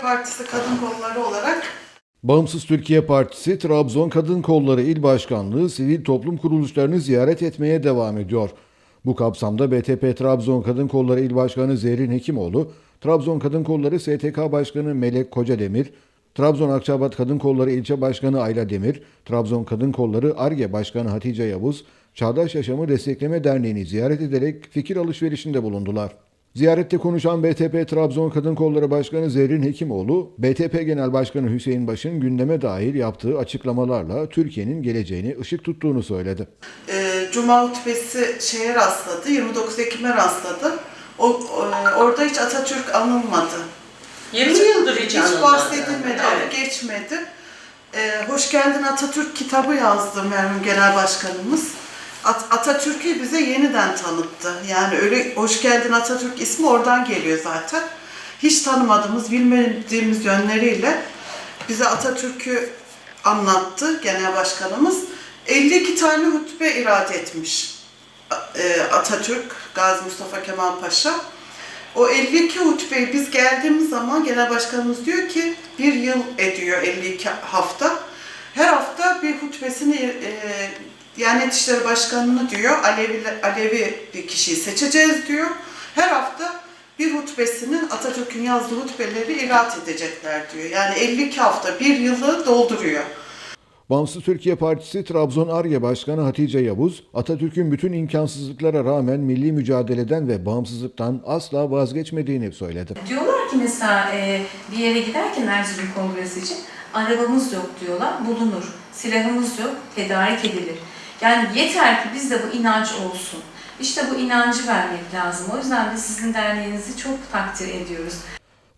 Partisi Kadın Kolları olarak Bağımsız Türkiye Partisi Trabzon Kadın Kolları İl Başkanlığı sivil toplum kuruluşlarını ziyaret etmeye devam ediyor. Bu kapsamda BTP Trabzon Kadın Kolları İl Başkanı Zerrin Hekimoğlu, Trabzon Kadın Kolları STK Başkanı Melek Kocademir, Trabzon Akçabat Kadın Kolları İlçe Başkanı Ayla Demir, Trabzon Kadın Kolları ARGE Başkanı Hatice Yavuz, Çağdaş Yaşamı Destekleme Derneği'ni ziyaret ederek fikir alışverişinde bulundular. Ziyarette konuşan BTP Trabzon Kadın Kolları Başkanı Zerrin Hekimoğlu, BTP Genel Başkanı Hüseyin Baş'ın gündeme dair yaptığı açıklamalarla Türkiye'nin geleceğini ışık tuttuğunu söyledi. e, Cuma hutbesi şeye rastladı, 29 Ekim'e rastladı. O, e, orada hiç Atatürk anılmadı. 20 yıldır hiç, Hiç anılmadı. bahsedilmedi, Evet. geçmedi. E, Hoş Geldin Atatürk kitabı yazdı merhum Genel Başkanımız. At- Atatürk'ü bize yeniden tanıttı. Yani öyle Hoş Geldin Atatürk ismi oradan geliyor zaten. Hiç tanımadığımız, bilmediğimiz yönleriyle bize Atatürk'ü anlattı Genel Başkanımız. 52 tane hutbe irade etmiş e, Atatürk, Gazi Mustafa Kemal Paşa. O 52 hutbeyi biz geldiğimiz zaman genel başkanımız diyor ki bir yıl ediyor 52 hafta. Her hafta bir hutbesini e, Diyanet İşleri Başkanı'nı diyor Alevi, Alevi bir kişiyi seçeceğiz diyor. Her hafta bir hutbesini Atatürk'ün yazdığı hutbeleri irat edecekler diyor. Yani 52 hafta bir yılı dolduruyor. Bağımsız Türkiye Partisi Trabzon ARGE Başkanı Hatice Yavuz, Atatürk'ün bütün imkansızlıklara rağmen milli mücadeleden ve bağımsızlıktan asla vazgeçmediğini söyledi. Diyorlar ki mesela e, bir yere giderken Erzurum Kongresi için arabamız yok diyorlar, bulunur. Silahımız yok, tedarik edilir. Yani yeter ki bizde bu inanç olsun. İşte bu inancı vermek lazım. O yüzden de sizin derneğinizi çok takdir ediyoruz.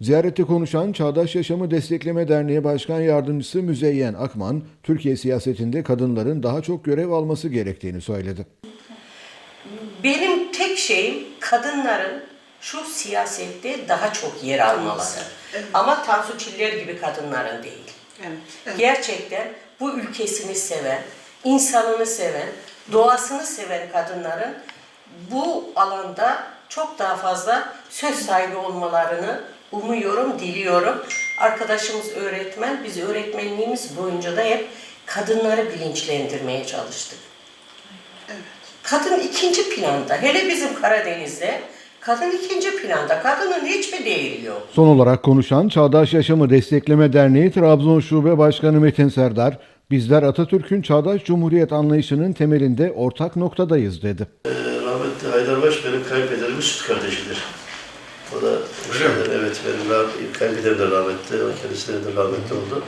Ziyarette konuşan Çağdaş Yaşamı Destekleme Derneği Başkan Yardımcısı Müzeyyen Akman, Türkiye siyasetinde kadınların daha çok görev alması gerektiğini söyledi. Benim tek şeyim kadınların şu siyasette daha çok yer almaları. Evet. Ama Tansu Çiller gibi kadınların değil. Evet. evet. Gerçekten bu ülkesini seven, insanını seven, doğasını seven kadınların bu alanda çok daha fazla söz sahibi olmalarını umuyorum, diliyorum. Arkadaşımız öğretmen, biz öğretmenliğimiz boyunca da hep kadınları bilinçlendirmeye çalıştık. Evet. Kadın ikinci planda, hele bizim Karadeniz'de kadın ikinci planda, kadının hiçbir değeri yok. Son olarak konuşan Çağdaş Yaşamı Destekleme Derneği Trabzon Şube Başkanı Metin Serdar, bizler Atatürk'ün çağdaş cumhuriyet anlayışının temelinde ortak noktadayız dedi. Ee, Rahmetli Haydarbaş benim kayınpederimin süt kardeşidir. O da Öyle şeyden, evet benim kayınpederim de rahmetli, o kendisi de rahmetli oldu.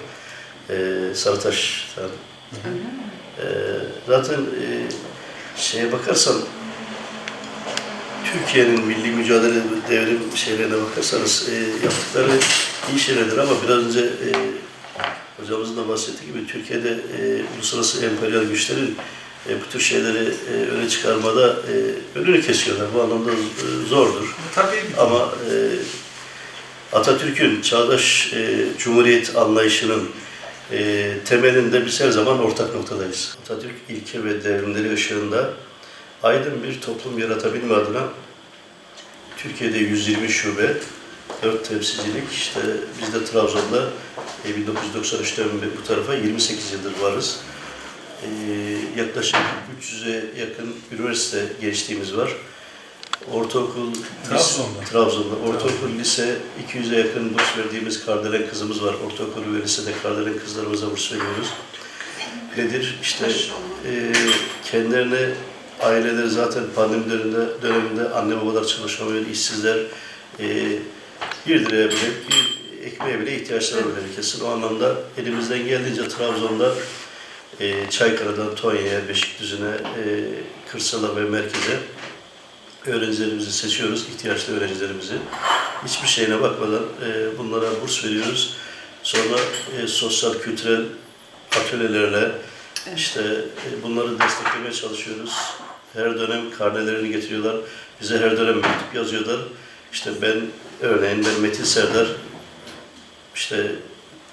Ee, Sarıtaş'tan. Ee, zaten e, şeye bakarsan Türkiye'nin milli mücadele devrim şeylerine bakarsanız e, yaptıkları iyi şeylerdir ama biraz önce e, hocamızın da bahsettiği gibi Türkiye'de e, uluslararası emperyal güçlerin e, bu tür şeyleri e, öne çıkarmada e, önünü kesiyorlar. Bu anlamda e, zordur. Tabii Ama e, Atatürk'ün çağdaş e, cumhuriyet anlayışının e, temelinde biz her zaman ortak noktadayız. Atatürk ilke ve devrimleri ışığında aydın bir toplum yaratabilme adına Türkiye'de 120 şube, 4 temsilcilik, işte biz de Trabzon'da e, 1993'ten beri bu tarafa 28 yıldır varız. E, yaklaşık 300'e yakın üniversite gençliğimiz var. Ortaokul, lise- Trabzon'da. Trabzon'da. Ortaokul, lise 200'e yakın burs verdiğimiz kardelen kızımız var. Ortaokul ve lisede kardelen kızlarımıza burs veriyoruz. Nedir? İşte e, kendilerine aileleri zaten pandemi döneminde, döneminde anne babalar çalışamıyor, işsizler. E, bir liraya bile, bir ekmeğe bile ihtiyaçları var herkesin. O anlamda elimizden geldiğince Trabzon'da e, Çaykara'dan Tonya'ya, Beşikdüzü'ne, e, kırsala ve merkeze öğrencilerimizi seçiyoruz, ihtiyaçlı öğrencilerimizi. Hiçbir şeyine bakmadan e, bunlara burs veriyoruz. Sonra e, sosyal, kültürel atölyelerle işte e, bunları desteklemeye çalışıyoruz. Her dönem karnelerini getiriyorlar. Bize her dönem mektup yazıyorlar. İşte ben örneğin ben Metin Serdar işte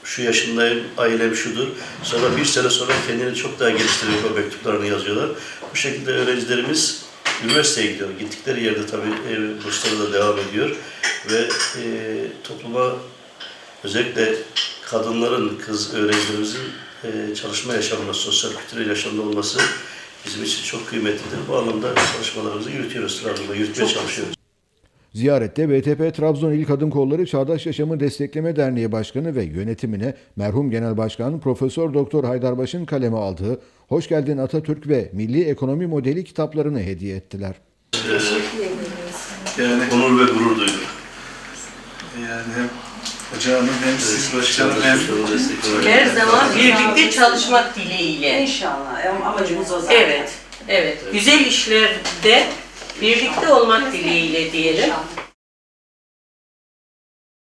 şu yaşındayım, ailem şudur. Sonra bir sene sonra kendini çok daha geliştirerek o mektuplarını yazıyorlar. Bu şekilde öğrencilerimiz üniversiteye gidiyor. Gittikleri yerde tabii e, bursları da devam ediyor ve e, topluma özellikle kadınların, kız öğrencilerimizin e, çalışma yaşamında, sosyal kültürel yaşamda olması bizim için çok kıymetlidir. Bu anlamda çalışmalarımızı yürütüyoruz Trabzon'da, yürütmeye çalışıyoruz. Ziyarette BTP Trabzon İl Kadın Kolları Çağdaş Yaşamı Destekleme Derneği Başkanı ve yönetimine merhum Genel Başkan Profesör Doktor Haydarbaş'ın kaleme aldığı Hoş Geldin Atatürk ve Milli Ekonomi Modeli kitaplarını hediye ettiler. Yani, Onur ve gurur duyduk. yani hem hoca hanım hem siz başkanım hem Her zaman birlikte çalışmak dileğiyle. İnşallah. Am- Amacımız o zaten. Evet, evet. Güzel işlerde birlikte olmak dileğiyle diyelim.